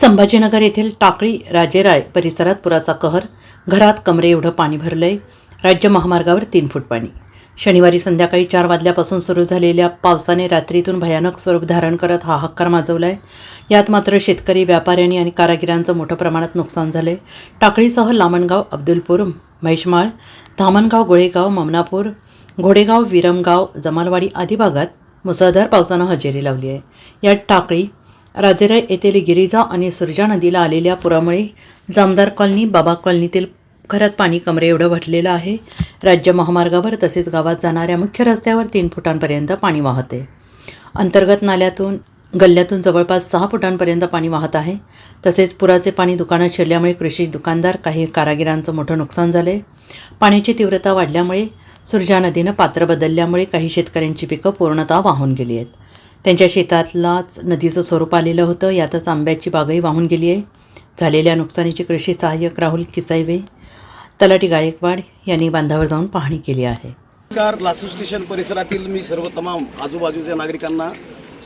संभाजीनगर येथील टाकळी राजेराय परिसरात पुराचा कहर घरात कमरे एवढं पाणी भरलंय राज्य महामार्गावर तीन फूट पाणी. शनिवारी संध्याकाळी चार वाजल्यापासून सुरू झालेल्या पावसाने रात्रीतून भयानक स्वरूप धारण करत हाहाकार माजवलाय. यात मात्र शेतकरी व्यापाऱ्यांनी आणि कारागिरांचं मोठ्या प्रमाणात नुकसान झालंय. टाकळीसह लामणगाव अब्दुलपूर म्हैशमाळ धामणगाव गोळेगाव ममनापूर घोडेगाव विरमगाव जमालवाडी आदी भागात मुसळधार पावसानं हजेरी लावली आहे. यात टाकळी राजेराय येथील गिरिजा आणि सुरजा नदीला आलेल्या पुरामुळे जामदार कॉलनी बाबा कॉलनीतील घरात पाणी कमरे एवढं भरलेलं आहे. राज्य महामार्गावर तसेच गावात जाणाऱ्या मुख्य रस्त्यावर तीन फुटांपर्यंत पाणी वाहत. आहे अंतर्गत नाल्यातून गल्ल्यातून जवळपास सहा फुटांपर्यंत पाणी वाहत आहे. तसेच पुराचे पाणी दुकानात शिरल्यामुळे कृषी दुकानदार काही कारागिरांचं मोठं नुकसान झालं आहे पाण्याची तीव्रता वाढल्यामुळे सुरजा नदीनं पात्र बदलल्यामुळे काही शेतकऱ्यांची पिकं पूर्णतः वाहून गेली आहेत. त्यांच्या शेतातलाच नदीचं स्वरूप आलेलं होतं. यातच आंब्याची बागही वाहून गेली आहे. झालेल्या नुकसानीची कृषी सहाय्यक राहुल किसाईवे तलाठी गायकवाड यांनी बांधावर जाऊन पाहणी केली आहे. नमस्कार. लासू स्टेशन परिसरातील मी सर्व तमाम आजूबाजूच्या नागरिकांना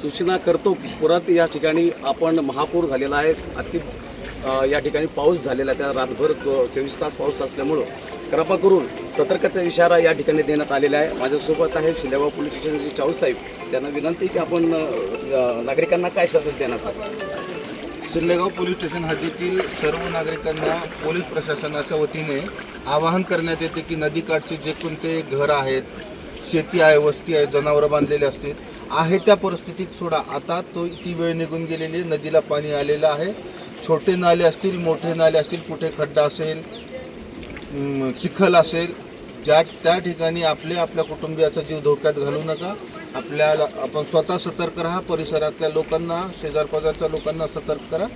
सूचना करतो की परत या ठिकाणी आपण महापूर झालेला आहे. अति या ठिकाणी पाऊस झालेला आहे. त्या रातभर चोवीस तास पाऊस असल्यामुळं कृपा करून सतर्काचा इशारा या ठिकाणी देण्यात आलेला आहे. माझ्यासोबत आहे शिलेगाव पोलीस स्टेशनचे चाऊसाहेब त्यांना विनंती की आपण नागरिकांना काय सतत देणार सर? शिल्लेगाव पोलीस स्टेशन हद्दीतील सर्व नागरिकांना पोलीस प्रशासनाच्या वतीने आवाहन करण्यात येते की नदीकाठचे जे कोणते घर आहेत शेती आहे वस्ती आहे जनावरं बांधलेली असतील आहे त्या परिस्थितीत सोडा. आता तो ती वेळ निघून गेलेली आहे. नदीला पाणी आलेलं आहे. छोटे नाले असतील मोठे नाले असतील कुठे खड्डा असेल चिखल असेल ज्या त्या ठिकाणी आपले आपल्या कुटुंबियाचा जीव धोक्यात घालू नका. आपल्याला आपण स्वतः सतर्क राहा परिसरातल्या लोकांना शेजारपाजारच्या लोकांना सतर्क करा.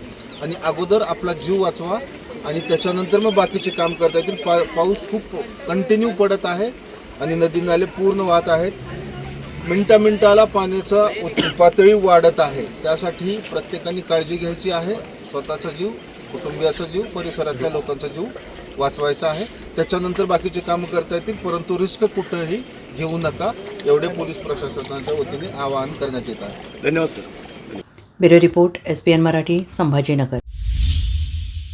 आणि अगोदर आपला जीव वाचवा आणि त्याच्यानंतर मग बाकीचे काम करता येतील. पा पाऊस खूप कंटिन्यू पडत आहे आणि नदी नाले पूर्ण वाहत आहेत. मिनटा मिनटाला पाण्याचा पातळी वाढत आहे. त्यासाठी प्रत्येकाने काळजी घ्यायची आहे. स्वतःचा जीव कुटुंबियाचा जीव परिसरातल्या लोकांचा जीव. वाचवायचा आहे. त्याच्यानंतर बाकीचे कामं करता येतील परंतु रिस्क कुठंही घेऊ नका. एवढे पोलीस प्रशासनाच्या वतीने आवाहन करण्यात येत आहे. धन्यवाद sir. Bureau report S P N Marathi Sambhajinagar.